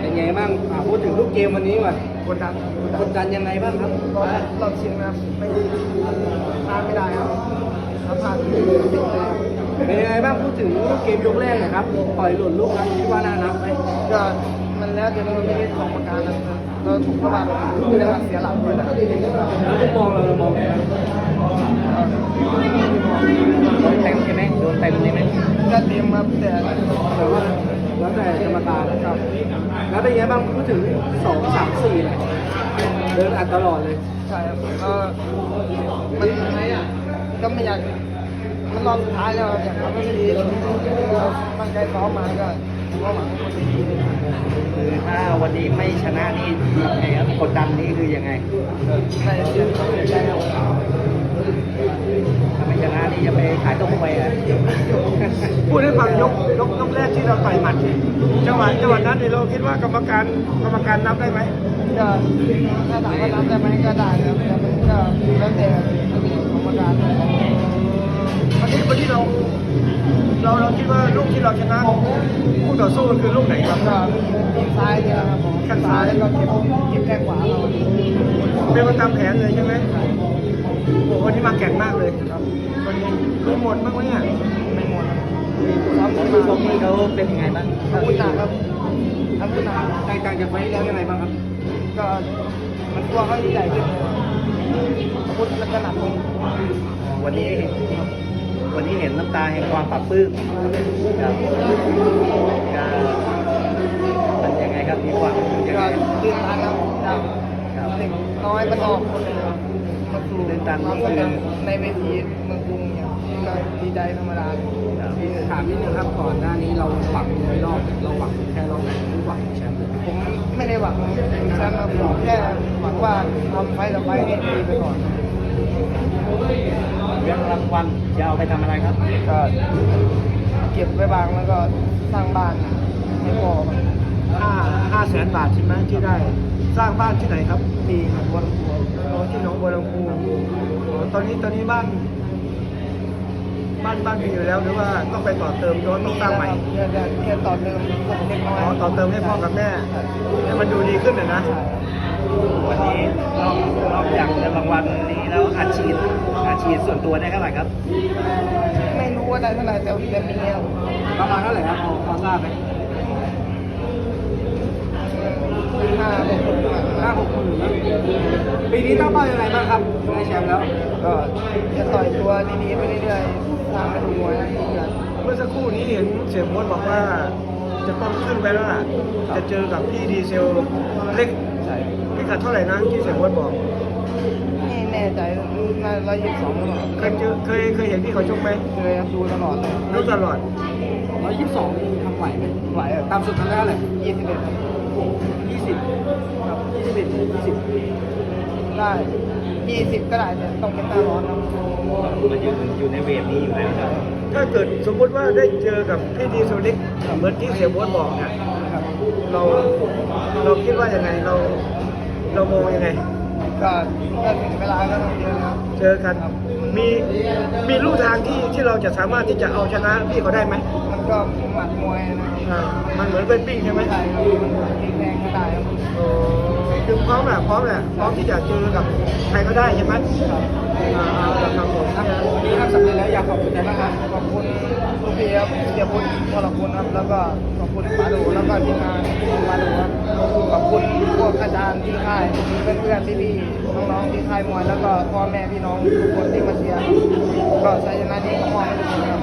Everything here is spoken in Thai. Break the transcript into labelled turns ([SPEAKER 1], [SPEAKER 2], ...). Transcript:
[SPEAKER 1] เป็นไงบ้างอ่าพูดถึงลูกเกมวันนี้ก่อน
[SPEAKER 2] กดดัน
[SPEAKER 1] กดดันยังไงบ้างครับ
[SPEAKER 2] ก็เราชิงนะไม่พลาดไม่ได้ครับถ้าพลาดติดเลย
[SPEAKER 1] เป็นยังไงบ้างพูดถึงลูกเกมยกแรกหน่อยครับ ปล่อยหล่นลูกนั้นคิดว่าน่านับไหม
[SPEAKER 2] ก็มันแล้วแต่เราไม่ได้ของประการนะเราถูกระบาดไม่ได้เสียหลักด้วยนะครับ
[SPEAKER 1] แล้วมุมมองเราเรามองไงครับโดนเต็มใช่ไหมโดนเต็มใช่ไหม
[SPEAKER 2] ก็เตรียมมาแต่
[SPEAKER 1] แต่ว่า แล้วแต่กรรมการนะครับ แล้วเป็นไงบ้างพูดถึงสองสามสี่เนี่ยเดินอัดตลอดเลย
[SPEAKER 2] ใช่ครับก็มันก็ไม่อยากมันรอบสุดท้ายแล้วอยากทำให้ดีเราตั้งใจซ้อมมาก็ก็หวังคนดี
[SPEAKER 1] คือถ้าวันนี้ไม่ชนะนี่ยังไงครับกดดันนี่คือยังไง
[SPEAKER 2] ได้เสียใจครับ
[SPEAKER 1] ถ้า ไม่ชนะนี่จะไปขายต้มไปอะ
[SPEAKER 3] พูดให้ฟังยกยกยกแรกที่เราต่อยหมัดจังหวะจังหวะนั้นเนี่ยเราคิดว่ากรรมการกรรมการนับได้ไหม
[SPEAKER 2] ก็ถ้าถามว่ารับได้ไหมก็ได้ครับแต่มันก็แล้วแต่กรรมการ
[SPEAKER 3] วันนี้วันนี้เราเราเราคิดว่าลูกที่เราชนะคู่ต่อสู้คือลูกไหนครับ
[SPEAKER 2] ก็ทีมซ้ายเนี่ยครับผมข้างซ้ายแล้วก็เก็บเก็บแข้งขวาเรา
[SPEAKER 3] เป็นไปตามแผนเลยใช่ไหม โอ้โหวันนี้มาแข่งมากเลย
[SPEAKER 2] ครับ
[SPEAKER 3] วันนี้มีหมดบ้างไหมเนี่ย
[SPEAKER 2] ไม่หมดครับซ้อม
[SPEAKER 1] แล้ว
[SPEAKER 2] มา
[SPEAKER 1] ดูชมนี่เขาเป็นยังไงบ้าง
[SPEAKER 2] อาวุธหนักครับอาวุธหนัก
[SPEAKER 1] แตกต่างจากไฟล์ที่แล้วยังไงบ้างครับ
[SPEAKER 2] ก็มันตัวเขาใหญ่ขึ้นอาวุธมันก็หนักลง
[SPEAKER 1] วันนี้วันนี้เห็นน้ำตาแห่งความปรับปลื้มครับก็มันยังไงครับมีความรู้สึกยัง
[SPEAKER 2] ก็
[SPEAKER 1] ไง
[SPEAKER 2] ตื่นตันครับ น้อยประนอกคนหนึ่งครับมาสู่
[SPEAKER 1] ตื่นตันา
[SPEAKER 2] ม
[SPEAKER 1] นี่
[SPEAKER 2] ในเวทีเมืองกรุงเนี่ยก็ดีใจธรรมดา
[SPEAKER 1] ถามนิดนึงครับก่อนหน้านี้เราหวังในรอบเราหวังแค่รอบไหนหรือหวังแชมป์
[SPEAKER 2] ผมไม่ได้หวังแชมป์ครับผมแค่หวังว่าทำไฟต่อไปนี่ดีไปก่อน
[SPEAKER 1] เรื่องรางวัลจะเอาไปทำอะไรครับ
[SPEAKER 2] ก็เก็บไว้บางแล้วก็สร้างบ้านให้พ่อ
[SPEAKER 3] ห้าห้าแสนบาทใช่ไหมที่ได้ สร้างบ้านที่ไหนครับ
[SPEAKER 2] ดีครับวันครัว
[SPEAKER 3] โอ้ที่หนองบัวลำพูอ๋อตอนนี้ตอนนี้บ้าน บ้านบ้านมีอยู่แล้วหรือว่าต้องไปต่อเติมหรือว่าต้องสร้างใหม่
[SPEAKER 2] แค่แค่แค่ต่อเติมเล็กน้อย
[SPEAKER 3] อ๋อต่อเติมให้พ่อกับแม่ให้มันดูดีขึ้นนะนะ
[SPEAKER 2] ใช่
[SPEAKER 1] วันนี้นอกนอกจากเงินรางวัลนี้แล้วอาชีพอาชีพส่วนตัวได้เท่าไหร่ครับ
[SPEAKER 2] ไม่รู้ว่าได้เท่าไหร่แต่แต่มีครับ
[SPEAKER 1] ประมาณเท่าไหร่ครับพอพอทราบไหม
[SPEAKER 2] ห้าหก
[SPEAKER 1] ห้าหกหมื่นนะปีนี้ตั้งเป้ายังไงบ้างครับได้แชมป์แล้ว
[SPEAKER 2] ก็จะต่อยตัวดีๆไปเรื่อยๆสร้างกระดูกมวยให้ดีขึ้น
[SPEAKER 3] เมื่อสักครู่นี้เห็นเสียโมดบอกว่า จะต้องขึ้นไปแล้วล่ะจะเจอกับพี่ดีเซลเล็ก
[SPEAKER 2] ใช่
[SPEAKER 3] พิกัดเท่าไหร่นะที่เสียโมดบอก
[SPEAKER 2] ไม่แน่ใจน่าร้อยยี่สิบสองหรือเปล่า
[SPEAKER 3] เคยเจอเคยเคยเห็นพี่เขาชกไหม
[SPEAKER 2] เคยครับดูตลอดเลย
[SPEAKER 3] รู้ตลอด
[SPEAKER 1] ร้อยยี่สิบสองนี่ทำไหวไหม
[SPEAKER 2] ไหวครับ
[SPEAKER 1] ตามสุดทำได้เท่าไหร่ยี่สิบเอ็ด ยี่สิบ
[SPEAKER 2] ได้ยี่สิบก็ได้แต่ต้องเป็นหน้าร้อนครับ
[SPEAKER 1] มันอยู่อยู่ในเวทนี้อยู่แล้วครับ
[SPEAKER 3] ถ้าเกิดสมมุติว่าได้เจอกับพี่ดีเซลเล็กเหมือนที่เสียโมดบอกเนี่ยเราเราคิดว่ายังไงเราเรามองยังไง
[SPEAKER 2] ก็ก็ถึงเวลาก็ต้องเจอครับ
[SPEAKER 3] เจอกันมีมีลู่ทางที่ที่เราจะสามารถที่จะเอาชนะพี่เขาได้ไหม
[SPEAKER 2] มันก็หมัดมวยนะครับ
[SPEAKER 3] อ่ามันเหมือนเป็นปิ้งใช่ไหม
[SPEAKER 2] ไม่ได้ครับมันตีแรงก็ได้ครับ
[SPEAKER 3] โอ้ คือพร้อมแหละพร้อมแหละพร้อมที่จะเจอกับใครก็ได้ใช่ไหมอ่าเอาละครับผม
[SPEAKER 1] ครับวันนี้ทำสำเร็จแล้วอยากขอบคุณใครบ้างครับ
[SPEAKER 2] ขอบคุณทุกทีครับเสียบุญพลคุณครับแล้วก็ขอบคุณปาดูแล้วก็ทีมงานปาดูครับขอบคุณพวกอาจารย์ที่ค่ายเพื่อนๆพี่ๆน้องๆที่ค่ายมวยแล้วก็พ่อแม่พี่น้องทุกคนที่มาเชียร์ก็ชัยชนะนี้ก็มอบให้ทุกคนครับ